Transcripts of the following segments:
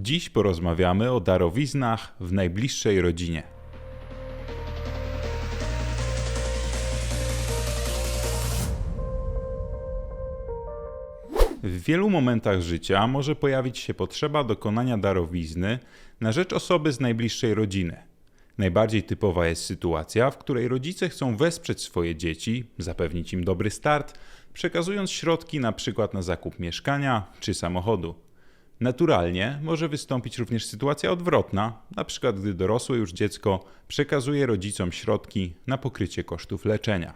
Dziś porozmawiamy o darowiznach w najbliższej rodzinie. W wielu momentach życia może pojawić się potrzeba dokonania darowizny na rzecz osoby z najbliższej rodziny. Najbardziej typowa jest sytuacja, w której rodzice chcą wesprzeć swoje dzieci, zapewnić im dobry start, przekazując środki na przykład na zakup mieszkania czy samochodu. Naturalnie może wystąpić również sytuacja odwrotna, na przykład gdy dorosłe już dziecko przekazuje rodzicom środki na pokrycie kosztów leczenia.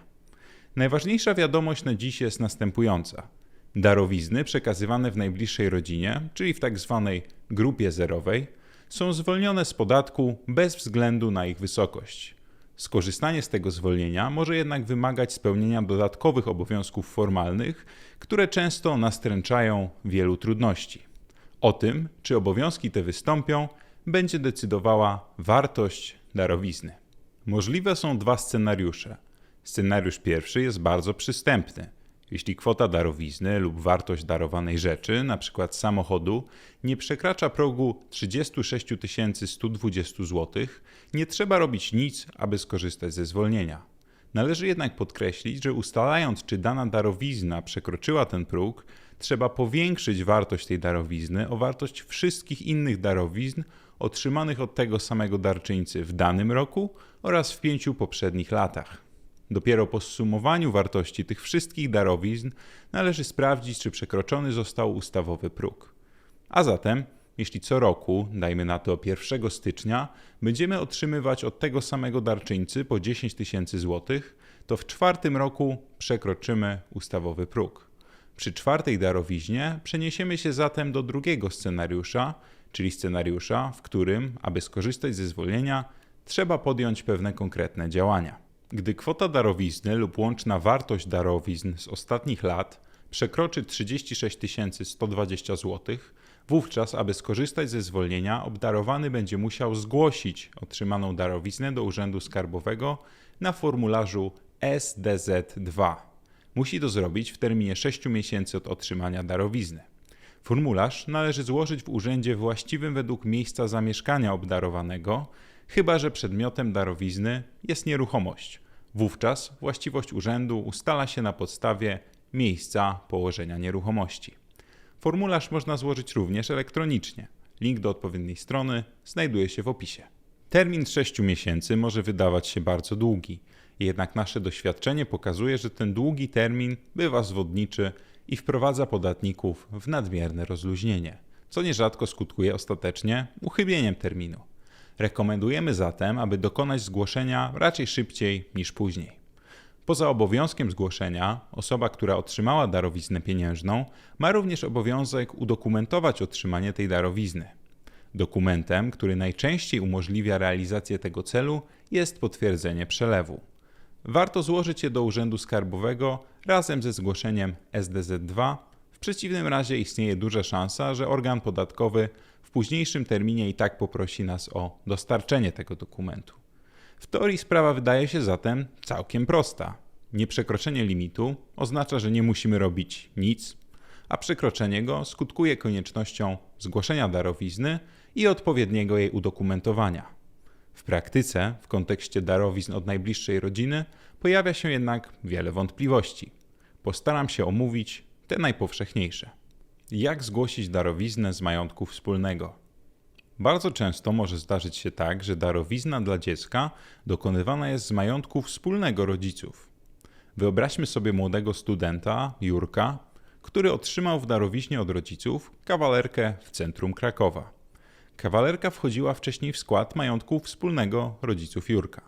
Najważniejsza wiadomość na dziś jest następująca. Darowizny przekazywane w najbliższej rodzinie, czyli w tak zwanej grupie zerowej, są zwolnione z podatku bez względu na ich wysokość. Skorzystanie z tego zwolnienia może jednak wymagać spełnienia dodatkowych obowiązków formalnych, które często nastręczają wielu trudności. O tym, czy obowiązki te wystąpią, będzie decydowała wartość darowizny. Możliwe są dwa scenariusze. Scenariusz pierwszy jest bardzo przystępny. Jeśli kwota darowizny lub wartość darowanej rzeczy, np. samochodu, nie przekracza progu 36 120 zł, nie trzeba robić nic, aby skorzystać ze zwolnienia. Należy jednak podkreślić, że ustalając, czy dana darowizna przekroczyła ten próg, trzeba powiększyć wartość tej darowizny o wartość wszystkich innych darowizn otrzymanych od tego samego darczyńcy w danym roku oraz w pięciu poprzednich latach. Dopiero po zsumowaniu wartości tych wszystkich darowizn należy sprawdzić, czy przekroczony został ustawowy próg. A zatem, jeśli co roku, dajmy na to 1 stycznia, będziemy otrzymywać od tego samego darczyńcy po 10 tysięcy złotych, to w czwartym roku przekroczymy ustawowy próg. Przy czwartej darowiźnie przeniesiemy się zatem do drugiego scenariusza, czyli scenariusza, w którym, aby skorzystać ze zwolnienia, trzeba podjąć pewne konkretne działania. Gdy kwota darowizny lub łączna wartość darowizn z ostatnich lat przekroczy 36 120 zł, wówczas, aby skorzystać ze zwolnienia, obdarowany będzie musiał zgłosić otrzymaną darowiznę do Urzędu Skarbowego na formularzu SDZ2. Musi to zrobić w terminie 6 miesięcy od otrzymania darowizny. Formularz należy złożyć w urzędzie właściwym według miejsca zamieszkania obdarowanego, chyba że przedmiotem darowizny jest nieruchomość. Wówczas właściwość urzędu ustala się na podstawie miejsca położenia nieruchomości. Formularz można złożyć również elektronicznie. Link do odpowiedniej strony znajduje się w opisie. Termin 6 miesięcy może wydawać się bardzo długi, jednak nasze doświadczenie pokazuje, że ten długi termin bywa zwodniczy i wprowadza podatników w nadmierne rozluźnienie, co nierzadko skutkuje ostatecznie uchybieniem terminu. Rekomendujemy zatem, aby dokonać zgłoszenia raczej szybciej niż później. Poza obowiązkiem zgłoszenia, osoba, która otrzymała darowiznę pieniężną, ma również obowiązek udokumentować otrzymanie tej darowizny. Dokumentem, który najczęściej umożliwia realizację tego celu, jest potwierdzenie przelewu. Warto złożyć je do Urzędu Skarbowego razem ze zgłoszeniem SDZ2. W przeciwnym razie istnieje duża szansa, że organ podatkowy w późniejszym terminie i tak poprosi nas o dostarczenie tego dokumentu. W teorii sprawa wydaje się zatem całkiem prosta. Nieprzekroczenie limitu oznacza, że nie musimy robić nic, a przekroczenie go skutkuje koniecznością zgłoszenia darowizny i odpowiedniego jej udokumentowania. W praktyce, w kontekście darowizn od najbliższej rodziny, pojawia się jednak wiele wątpliwości. Postaram się omówić te najpowszechniejsze. Jak zgłosić darowiznę z majątku wspólnego? Bardzo często może zdarzyć się tak, że darowizna dla dziecka dokonywana jest z majątku wspólnego rodziców. Wyobraźmy sobie młodego studenta, Jurka, który otrzymał w darowiźnie od rodziców kawalerkę w centrum Krakowa. Kawalerka wchodziła wcześniej w skład majątku wspólnego rodziców Jurka.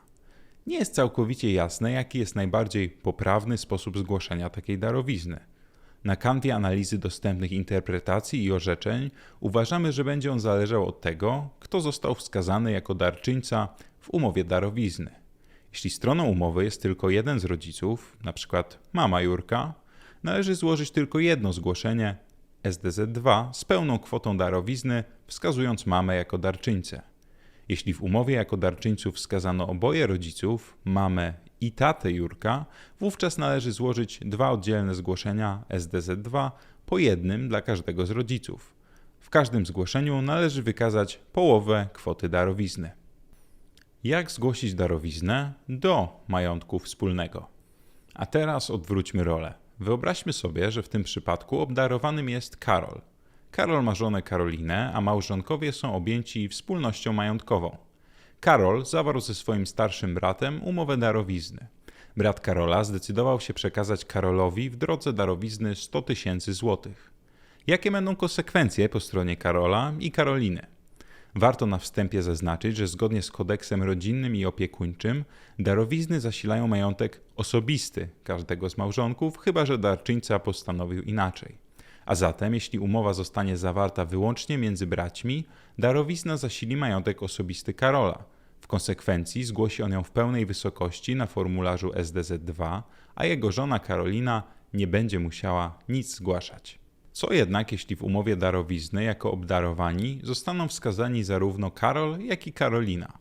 Nie jest całkowicie jasne, jaki jest najbardziej poprawny sposób zgłoszenia takiej darowizny. Na kanwie analizy dostępnych interpretacji i orzeczeń uważamy, że będzie on zależał od tego, kto został wskazany jako darczyńca w umowie darowizny. Jeśli stroną umowy jest tylko jeden z rodziców, np. mama Jurka, należy złożyć tylko jedno zgłoszenie SDZ2 z pełną kwotą darowizny, wskazując mamę jako darczyńcę. Jeśli w umowie jako darczyńców wskazano oboje rodziców, mamę i tatę Jurka, wówczas należy złożyć dwa oddzielne zgłoszenia SDZ2 po jednym dla każdego z rodziców. W każdym zgłoszeniu należy wykazać połowę kwoty darowizny. Jak zgłosić darowiznę do majątku wspólnego? A teraz odwróćmy rolę. Wyobraźmy sobie, że w tym przypadku obdarowanym jest Karol. Karol ma żonę Karolinę, a małżonkowie są objęci wspólnością majątkową. Karol zawarł ze swoim starszym bratem umowę darowizny. Brat Karola zdecydował się przekazać Karolowi w drodze darowizny 100 tysięcy złotych. Jakie będą konsekwencje po stronie Karola i Karoliny? Warto na wstępie zaznaczyć, że zgodnie z kodeksem rodzinnym i opiekuńczym darowizny zasilają majątek osobisty każdego z małżonków, chyba że darczyńca postanowił inaczej. A zatem, jeśli umowa zostanie zawarta wyłącznie między braćmi, darowizna zasili majątek osobisty Karola. W konsekwencji zgłosi on ją w pełnej wysokości na formularzu SDZ2, a jego żona Karolina nie będzie musiała nic zgłaszać. Co jednak, jeśli w umowie darowizny jako obdarowani zostaną wskazani zarówno Karol, jak i Karolina?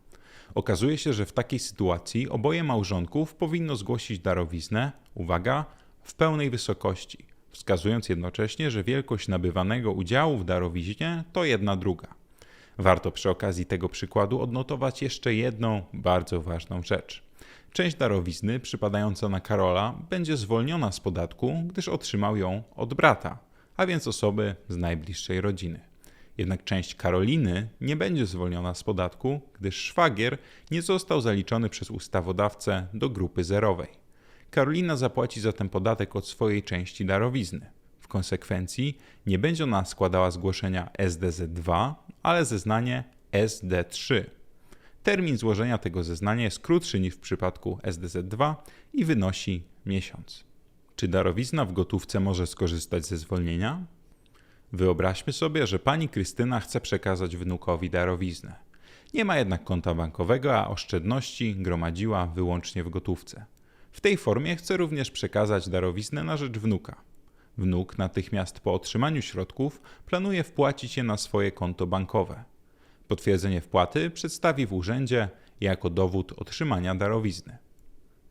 Okazuje się, że w takiej sytuacji oboje małżonków powinno zgłosić darowiznę, uwaga, w pełnej wysokości, wskazując jednocześnie, że wielkość nabywanego udziału w darowiźnie to jedna druga. Warto przy okazji tego przykładu odnotować jeszcze jedną bardzo ważną rzecz. Część darowizny przypadająca na Karola będzie zwolniona z podatku, gdyż otrzymał ją od brata a więc osoby z najbliższej rodziny. Jednak część Karoliny nie będzie zwolniona z podatku, gdyż szwagier nie został zaliczony przez ustawodawcę do grupy zerowej. Karolina zapłaci zatem podatek od swojej części darowizny. W konsekwencji nie będzie ona składała zgłoszenia SDZ2, ale zeznanie SD3. Termin złożenia tego zeznania jest krótszy niż w przypadku SDZ2 i wynosi miesiąc. Czy darowizna w gotówce może skorzystać ze zwolnienia? Wyobraźmy sobie, że pani Krystyna chce przekazać wnukowi darowiznę. Nie ma jednak konta bankowego, a oszczędności gromadziła wyłącznie w gotówce. W tej formie chce również przekazać darowiznę na rzecz wnuka. Wnuk natychmiast po otrzymaniu środków planuje wpłacić je na swoje konto bankowe. Potwierdzenie wpłaty przedstawi w urzędzie jako dowód otrzymania darowizny.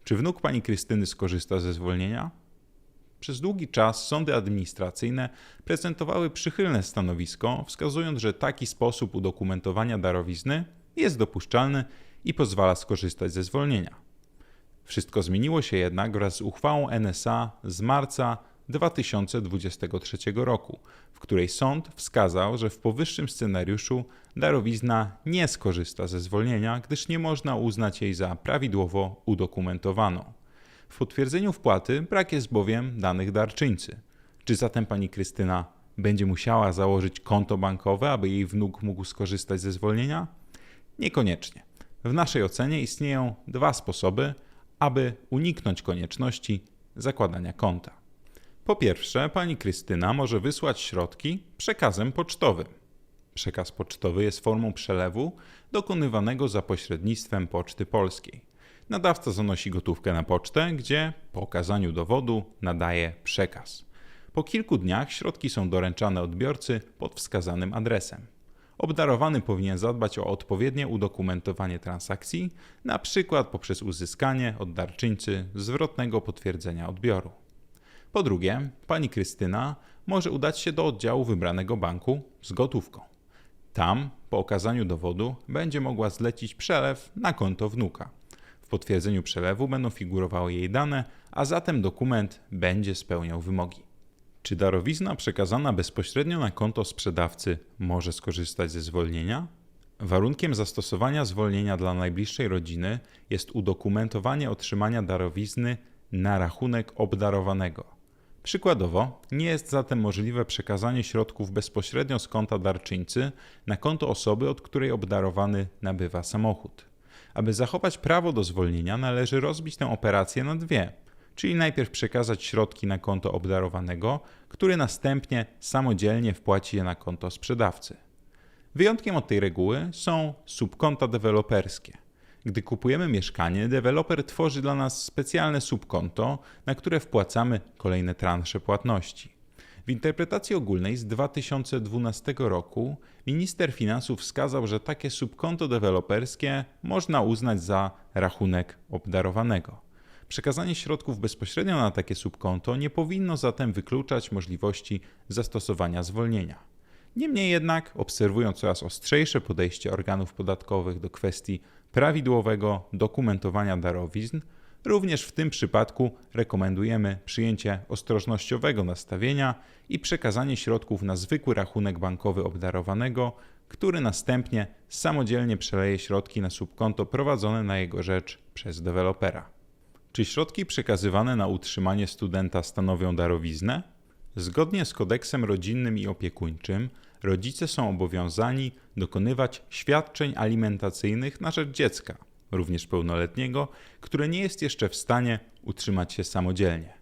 Czy wnuk pani Krystyny skorzysta ze zwolnienia? Przez długi czas sądy administracyjne prezentowały przychylne stanowisko, wskazując, że taki sposób udokumentowania darowizny jest dopuszczalny i pozwala skorzystać ze zwolnienia. Wszystko zmieniło się jednak wraz z uchwałą NSA z marca 2023 roku, w której sąd wskazał, że w powyższym scenariuszu darowizna nie skorzysta ze zwolnienia, gdyż nie można uznać jej za prawidłowo udokumentowaną. W potwierdzeniu wpłaty brak jest bowiem danych darczyńcy. Czy zatem pani Krystyna będzie musiała założyć konto bankowe, aby jej wnuk mógł skorzystać ze zwolnienia? Niekoniecznie. W naszej ocenie istnieją dwa sposoby, aby uniknąć konieczności zakładania konta. Po pierwsze, pani Krystyna może wysłać środki przekazem pocztowym. Przekaz pocztowy jest formą przelewu dokonywanego za pośrednictwem Poczty Polskiej. Nadawca zanosi gotówkę na pocztę, gdzie po okazaniu dowodu nadaje przekaz. Po kilku dniach środki są doręczane odbiorcy pod wskazanym adresem. Obdarowany powinien zadbać o odpowiednie udokumentowanie transakcji, przykład poprzez uzyskanie od darczyńcy zwrotnego potwierdzenia odbioru. Po drugie, pani Krystyna może udać się do oddziału wybranego banku z gotówką. Tam, po okazaniu dowodu, będzie mogła zlecić przelew na konto wnuka potwierdzeniu przelewu będą figurowały jej dane, a zatem dokument będzie spełniał wymogi. Czy darowizna przekazana bezpośrednio na konto sprzedawcy może skorzystać ze zwolnienia? Warunkiem zastosowania zwolnienia dla najbliższej rodziny jest udokumentowanie otrzymania darowizny na rachunek obdarowanego. Przykładowo, nie jest zatem możliwe przekazanie środków bezpośrednio z konta darczyńcy na konto osoby, od której obdarowany nabywa samochód. Aby zachować prawo do zwolnienia, należy rozbić tę operację na dwie, czyli najpierw przekazać środki na konto obdarowanego, który następnie samodzielnie wpłaci je na konto sprzedawcy. Wyjątkiem od tej reguły są subkonta deweloperskie. Gdy kupujemy mieszkanie, deweloper tworzy dla nas specjalne subkonto, na które wpłacamy kolejne transze płatności. W interpretacji ogólnej z 2012 roku minister finansów wskazał, że takie subkonto deweloperskie można uznać za rachunek obdarowanego. Przekazanie środków bezpośrednio na takie subkonto nie powinno zatem wykluczać możliwości zastosowania zwolnienia. Niemniej jednak, obserwując coraz ostrzejsze podejście organów podatkowych do kwestii prawidłowego dokumentowania darowizn, również w tym przypadku rekomendujemy przyjęcie ostrożnościowego nastawienia i przekazanie środków na zwykły rachunek bankowy obdarowanego, który następnie samodzielnie przeleje środki na subkonto prowadzone na jego rzecz przez dewelopera. Czy środki przekazywane na utrzymanie studenta stanowią darowiznę? Zgodnie z kodeksem rodzinnym i opiekuńczym, rodzice są obowiązani dokonywać świadczeń alimentacyjnych na rzecz dziecka, również pełnoletniego, które nie jest jeszcze w stanie utrzymać się samodzielnie.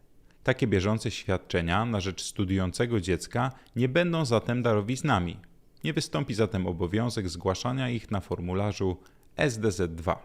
Takie bieżące świadczenia na rzecz studiującego dziecka nie będą zatem darowiznami. Nie wystąpi zatem obowiązek zgłaszania ich na formularzu SDZ2.